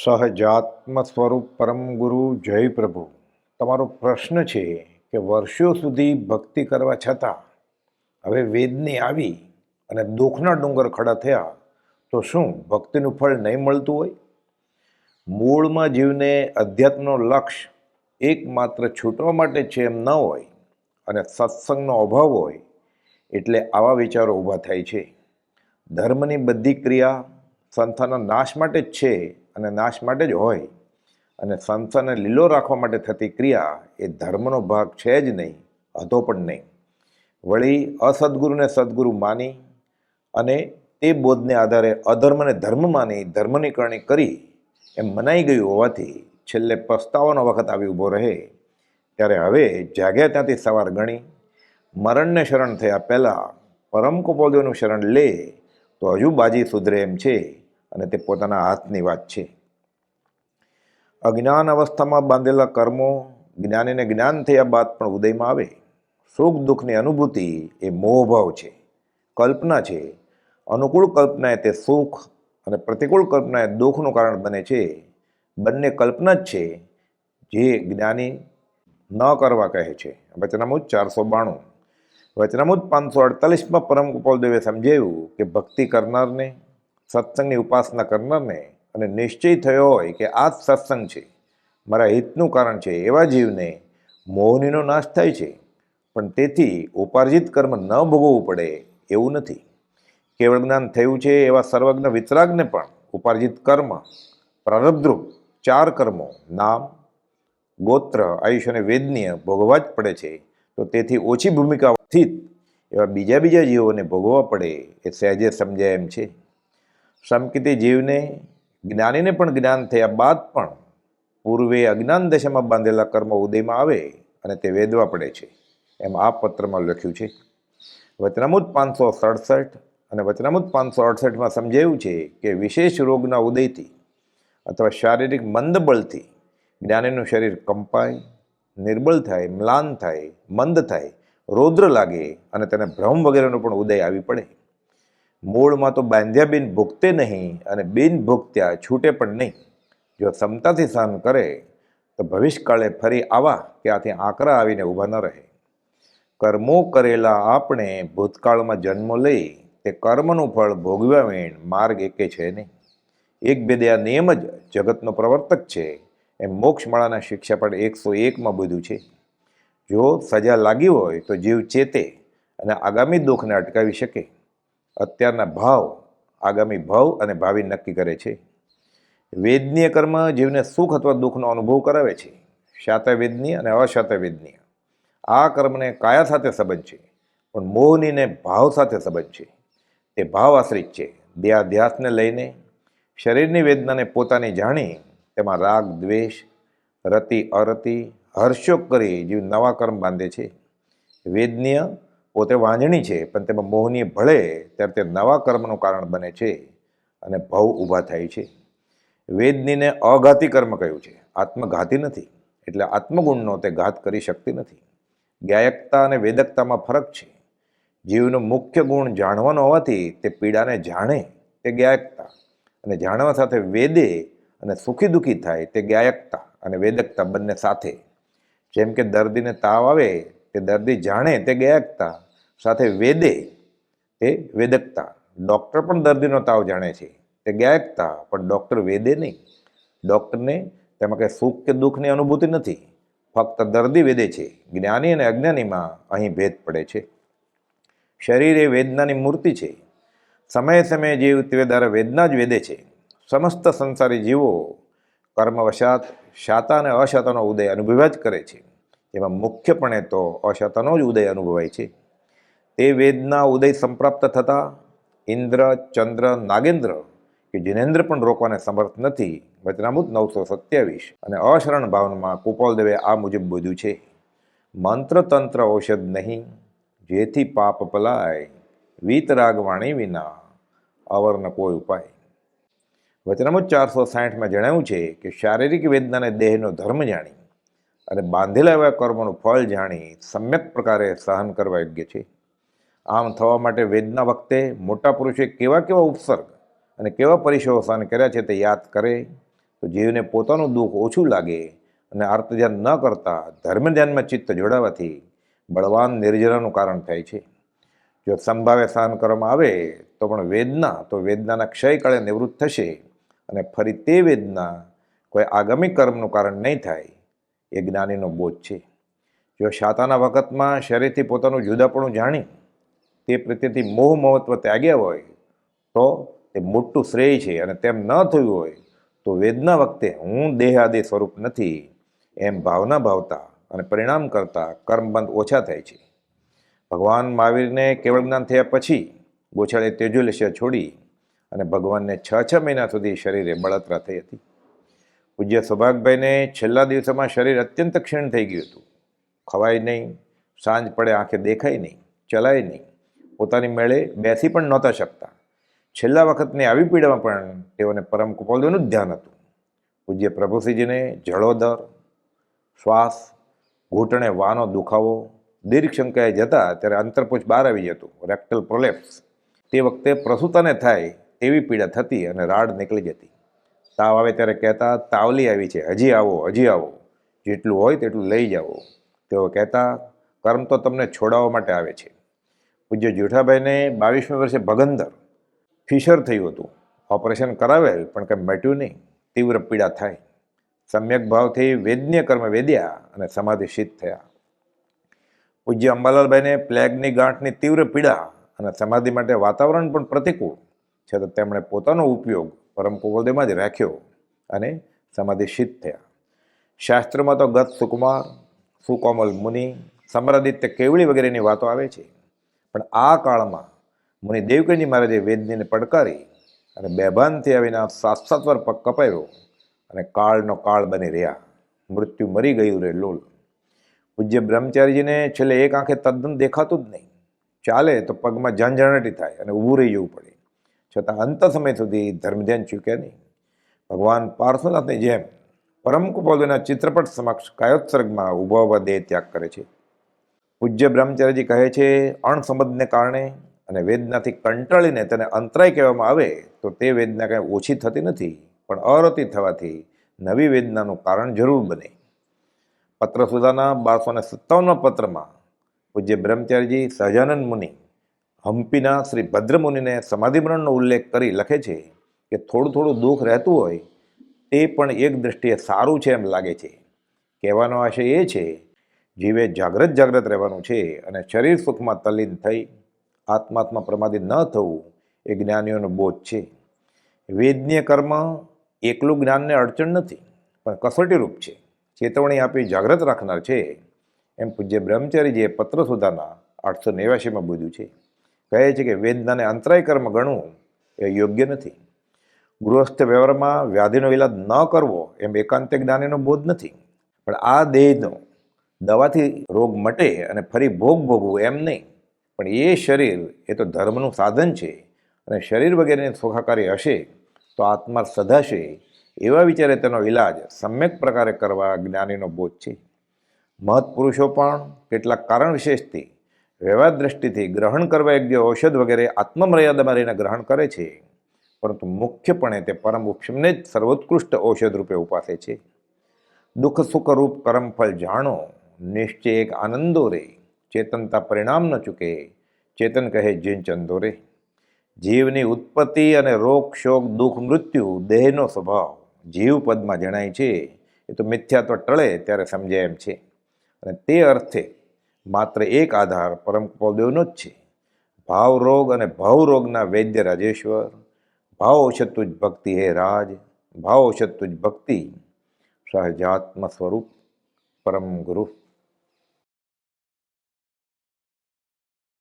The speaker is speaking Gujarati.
સહજાત્મ સ્વરૂપ પરમ ગુરુ જય પ્રભુ. તમારો પ્રશ્ન છે કે વર્ષો સુધી ભક્તિ કરવા છતાં હવે વેદની આવી અને દુઃખના ડુંગર ખડા થયા, તો શું ભક્તિનું ફળ નહીં મળતું હોય? મૂળમાં જીવને અધ્યાત્મનો લક્ષ્ય એકમાત્ર છૂટવા માટે છે એમ ન હોય અને સત્સંગનો અભાવ હોય એટલે આવા વિચારો ઊભા થાય છે. ધર્મની બધી ક્રિયા સંસ્થાના નાશ માટે જ છે અને નાશ માટે જ હોય. અને સંસ્થાને લીલો રાખવા માટે થતી ક્રિયા એ ધર્મનો ભાગ છે જ નહીં, હતો પણ નહીં. વળી અસદગુરુને સદગુરુ માની અને તે બોધને આધારે અધર્મને ધર્મ માની, ધર્મની કરણી કરી એમ મનાઈ ગયું હોવાથી છેલ્લે પસ્તાવાનો વખત આવી ઊભો રહે. ત્યારે હવે જાગ્યા ત્યાંથી સવાર ગણી, મરણને શરણ થયા પહેલાં પરમ કપોદેવનું શરણ લે તો હજુ બાજી સુધરે એમ છે અને તે પોતાના હાથની વાત છે. અજ્ઞાન અવસ્થામાં બાંધેલા કર્મો જ્ઞાનીને જ્ઞાન થયા બાદ પણ ઉદયમાં આવે. સુખ દુઃખની અનુભૂતિ એ મોહભાવ છે, કલ્પના છે. અનુકૂળ કલ્પના એ તે સુખ અને પ્રતિકૂળ કલ્પના એ દુઃખનું કારણ બને છે. બંને કલ્પના જ છે જે જ્ઞાની ન કરવા કહે છે. વચનામુજ ચારસો બાણું. વચનામુજ પાંચસો અડતાલીસમાં પરમ ગોપાલદેવે સમજાવ્યું કે ભક્તિ કરનારને, સત્સંગની ઉપાસના કરનારને અને નિશ્ચય થયો હોય કે આ સત્સંગ છે. મારા હિતનું કારણ છે એવા જીવને મોહનીનો નાશ થાય છે. પણ તેથી ઉપાર્જિત કર્મ ન ભોગવવું પડે એવું નથી. કેવળ જ્ઞાન થયું છે એવા સર્વજ્ઞ વિતરાગને પણ ઉપાર્જિત કર્મ, પ્રારબ્ધરૂપ ચાર કર્મો, નામ, ગોત્ર આયુષ્ય અને વેદનીય ભોગવવા જ પડે છે. તો તેથી ઓછી ભૂમિકા સ્થિત એવા બીજા બીજા જીવોને ભોગવવા પડે એ સહેજે સમજાય એમ છે. સમકિતી જીવને જ્ઞાનીને પણ જ્ઞાન થયા બાદ પણ પૂર્વે અજ્ઞાન દશામાં બાંધેલા કર્મ ઉદયમાં આવે અને તે વેદવા પડે છે. એમ આ પત્રમાં લખ્યું છે. વચનામૃત પાંચસો સડસઠ અને વચનામૃત પાંચસો અડસઠમાં સમજાયું છે કે વિશેષ રોગના ઉદયથી અથવા શારીરિક મંદબળથી જ્ઞાનીનું શરીર કંપાય, નિર્બળ થાય, મ્લાન થાય, મંદ થાય, રૌદ્ર લાગે અને તેને ભ્રમ વગેરેનો પણ ઉદય આવી પડે. મૂળમાં તો બાંધ્યા બિન ભૂખતે નહીં અને બિન ભૂખત્યા છૂટે પણ નહીં. જો ક્ષમતાથી સહન કરે, તો ભવિષ્યકાળે ફરી આવા કે આથી આંકરા આવીને ઊભા ન રહે. કર્મો કરેલા આપણે ભૂતકાળમાં જન્મ લઈ, તે કર્મનું ફળ ભોગવ્યા વેણ માર્ગ એકે છે નહીં. એક બેદે આ નિયમ જ જગતનો પ્રવર્તક છે. એમ મોક્ષમાળાના શિક્ષા પણ એકસો એકમાં બધું છે. જો સજા લાગી હોય, તો જીવ ચેતે અને આગામી દુઃખને અટકાવી શકે. અત્યારના ભાવ, આગામી ભાવ અને ભાવિ નક્કી કરે છે. વેદનીય કર્મ જીવને સુખ અથવા દુઃખનો અનુભવ કરાવે છે. શાતવેદનીય અને અશાતા વેદનીય આ કર્મને કાયા સાથે સંબંધ છે, પણ મોહનીને ભાવ સાથે સંબંધ છે. તે ભાવ આશ્રિત છે. દેહાધ્યાસને લઈને શરીરની વેદનાને પોતાની જાણી તેમાં રાગ, દ્વેષ, રતિ, અરતિ, હર્ષોક કરી જીવ નવા કર્મ બાંધે છે. વેદનીય પોતે વાંજણી છે, પણ તેમાં મોહની ભળે ત્યારે તે નવા કર્મનું કારણ બને છે અને ભવ ઊભા થાય છે. વેદનીને અઘાતી કર્મ કહ્યું છે. આત્મઘાતી નથી, એટલે આત્મગુણનો તે ઘાત કરી શકતી નથી. ગાયકતા અને વેદકતામાં ફરક છે. જીવનો મુખ્ય ગુણ જાણવાનો હોવાથી તે પીડાને જાણે તે ગાયકતા અને જાણવા સાથે વેદે અને સુખી દુઃખી થાય તે ગાયકતા અને વેદકતા બંને સાથે. જેમ કે દર્દીને તાવ આવે તે દર્દી જાણે તે ગાયકતા સાથે વેદે તે વેદકતા. ડૉક્ટર પણ દર્દીનો તાવ જાણે છે, તે ગાયકતા પણ ડૉક્ટર વેદે નહીં. ડૉક્ટરને તેમાં કંઈ સુખ કે દુઃખની અનુભૂતિ નથી, ફક્ત દર્દી વેદે છે. જ્ઞાની અને અજ્ઞાનીમાં અહીં ભેદ પડે છે. શરીર એ વેદનાની મૂર્તિ છે. સમયે સમયે જીવ તે દ્વારા વેદના જ વેદે છે. સમસ્ત સંસારી જીવો કર્મવશાત, શાતા અને અશાતાનો ઉદય અનુભવ્યા જ કરે છે. એમાં મુખ્યપણે તો અશતનો જ ઉદય અનુભવાય છે. તે વેદના ઉદય સંપ્રાપ્ત થતાં ઇન્દ્ર, ચંદ્ર, નાગેન્દ્ર, કે જિનેન્દ્ર પણ રોકવાને સમર્થ નથી, વચનામૃત નવસો સત્યાવીસ અને અશરણ ભાવનમાં કુપાલદેવે આ મુજબ બોધ્યું છે. મંત્ર તંત્ર ઔષધ નહીં, જેથી પાપ પલાય વીતરાગ વાણી વિના અવર્ણ કોઈ ઉપાય. વચનામૃત ચારસો સાઠમાં જણાવ્યું છે કે શારીરિક વેદનાને દેહનો ધર્મ જાણી અને બાંધેલા એવા કર્મોનું ફળ જાણી સમ્યક પ્રકારે સહન કરવા યોગ્ય છે. આમ થવા માટે વેદના વખતે મોટા પુરુષે કેવા કેવા ઉપસર્ગ અને કેવા પરિશોષણ કર્યા છે તે યાદ કરે, તો જીવને પોતાનું દુઃખ ઓછું લાગે અને આર્ત ન કરતા ધર્મ ધ્યાનમાં ચિત્ત જોડાવાથી બળવાન નિર્જરાનું કારણ થાય છે. જો સંભાવે સહન કરવામાં આવે, તો પણ વેદના, તો વેદનાના ક્ષય કાળે નિવૃત્ત થશે અને ફરી તે વેદના કોઈ આગામી કર્મનું કારણ નહીં થાય. એ જ્ઞાનીનો બોધ છે. જો શાતાના વખતમાં શરીરથી પોતાનું જુદાપણું જાણી તે પ્રત્યેથી મોહ મહત્વ ત્યાગ્યા હોય, તો તે મોટું શ્રેય છે અને તેમ ન થયું હોય, તો વેદના વખતે હું દેહ આદિ સ્વરૂપ નથી, એમ ભાવના ભાવતા અને પરિણામ કરતા કર્મબંધ ઓછા થાય છે. ભગવાન મહાવીરને કેવળ જ્ઞાન થયા પછી ગોછાળે તેજોલસ્ય છોડી અને ભગવાનને છ છ મહિના સુધી શરીરે બળતરા થઈ હતી. પૂજ્ય સૌભાગભાઈને છેલ્લા દિવસોમાં શરીર અત્યંત ક્ષીણ થઈ ગયું હતું. ખવાય નહીં, સાંજ પડે, આંખે દેખાય નહીં, ચલાય નહીં. પોતાની મેળે બેસી પણ નહોતા શકતા. છેલ્લા વખતની આવી પીડામાં પણ તેઓને પરમ કુપોલનું જ ધ્યાન હતું. પૂજ્ય પ્રભુસિંહજીને જળોદર શ્વાસ, ઘૂંટણે વાનો દુખાવો, દીર્ઘ શંકાએ જતા ત્યારે અંતરપુચ બહાર આવી જતું, રેક્ટલ પ્રોલેપ્સ. તે વખતે પ્રસૂતાને થાય તેવી પીડા થતી અને રાડ નીકળી જતી. તાવ આવે ત્યારે કહેતા, તાવલી આવી છે, હજી આવો હજી આવો. જેટલું હોય તેટલું લઈ જાઓ. તેઓ કહેતા, કર્મ તો તમને છોડાવવા માટે આવે છે. પૂજ્ય જેઠાભાઈને બાવીસમી વર્ષે ભગંદર ફિશર થયું હતું. ઓપરેશન કરાવેલ, પણ કંઈ મટ્યું નહીં. તીવ્ર પીડા થાય. સમ્યક ભાવથી વેદન્ય કર્મ વેદ્યા અને સમાધિશીત થયા. પૂજ્ય અંબાલાલભાઈને પ્લેગની ગાંઠની તીવ્ર પીડા અને સમાધિ માટે વાતાવરણ પણ પ્રતિકૂળ, છતાં તેમણે પોતાનો ઉપયોગ પરમ કુવલદેવમાં જ રાખ્યો અને સમાધિશીત થયા. શાસ્ત્રમાં તો ગત સુકુમાર, સુકોમલ મુનિ, સમરાદિત્ય કેવળી વગેરેની વાતો આવે છે. પણ આ કાળમાં મુનિ દેવકીજી મહારાજે વેદનીને પડકારી અને બેભાનથી આવીને સાત વાર પગ કપાયો અને કાળનો કાળ બની રહ્યા. મૃત્યુ મરી ગયું રે લોલ. પૂજ્ય બ્રહ્મચારીજીને છેલ્લે એક આંખે તદ્દન દેખાતું જ નહીં. ચાલે તો પગમાં ઝંઝણાટી થાય અને ઊભું રહી જવું પડે. છતાં અંત સમય સુધી ધર્મધ્યાન ચૂક્યા નહીં. ભગવાન પાર્શ્વનાથની જેમ પરમ કુપોદના ચિત્રપટ સમક્ષ કાયોત્સર્ગમાં ઊભા ઊભા દેહ ત્યાગ કરે છે. પૂજ્ય બ્રહ્મચારીજી કહે છે, અણસંબંધને કારણે અને વેદનાથી કંટાળીને તેને અંતરાય કહેવામાં આવે તો તે વેદના કાંઈ ઓછી થતી નથી, પણ અરતી થવાથી નવી વેદનાનું કારણ જરૂર બને. પત્ર સુધાના બારસો ને સત્તાવનમા પત્રમાં પૂજ્ય બ્રહ્મચારીજી સહજાનંદ મુનિ હમ્પીના શ્રી ભદ્રમુનિને સમાધિમરણનો ઉલ્લેખ કરી લખે છે કે થોડું થોડું દુઃખ રહેતું હોય તે પણ એક દૃષ્ટિએ સારું છે એમ લાગે છે. કહેવાનો આશય એ છે, જીવે જાગ્રત જાગ્રત રહેવાનું છે અને શરીર સુખમાં તલ્લીન થઈ આત્માત્મા પ્રમાદિત ન થવું એ જ્ઞાનીઓનો બોધ છે. વેદનીય કર્મ એકલું જ્ઞાનને અડચણ નથી, પણ કસોટીરૂપ છે. ચેતવણી આપી જાગ્રત રાખનાર છે. એમ પૂજ્ય બ્રહ્મચારીજીએ પત્ર સુધાના આઠસો નેવ્યાસીમાં બોધ્યું છે. કહે છે કે વેદનાને અંતરાય કર્મ ગણવું એ યોગ્ય નથી. ગૃહસ્થ વ્યવહારમાં વ્યાધિનો ઇલાજ ન કરવો એમ એકાંતે જ્ઞાનીનો બોધ નથી. પણ આ દેહનો દવાથી રોગ મટે અને ફરી ભોગ ભોગવું એમ નહીં. પણ એ શરીર એ તો ધર્મનું સાધન છે અને શરીર વગેરેની સુખાકારી હશે તો આત્મા સધાશે એવા વિચારે તેનો ઇલાજ સમ્યક પ્રકારે કરવા જ્ઞાનીનો બોધ છે. મહત્પુરુષો પણ કેટલાક કારણ વિશેષથી વ્યવહાર દ્રષ્ટિથી ગ્રહણ કરવા યોગ્ય ઔષધ વગેરે આત્મમર્યાદામાં રહીને ગ્રહણ કરે છે. પરંતુ મુખ્યપણે તે પરમ ઉપશમને જ સર્વોત્કૃષ્ટ ઔષધ રૂપે ઉપાસે છે. દુઃખ, સુખ રૂપ કર્મફળ જાણો, નિશ્ચય એક આનંદો રે. ચેતનતા પરિણામ ન ચૂકે, ચેતન કહે જીન ચંદો રે. જીવની ઉત્પત્તિ અને રોગ, શોક, દુઃખ, મૃત્યુ, દેહનો સ્વભાવ જીવ પદમાં જણાય છે. એ તો મિથ્યાત્વ ટળે ત્યારે સમજાય એમ છે. અને તે અર્થે માત્ર એક આધાર પરમ કૃપાદેવનો જ છે. ભાવરોગ અને ભાવરોગના વૈદ્ય રાજેશ્વર, ભાવ ઔષધ તુજ ભક્તિ હે રાજ, ભાવ ઔષધ તુજ ભક્તિ. સહજાત્મ સ્વરૂપ પરમ ગુરુ.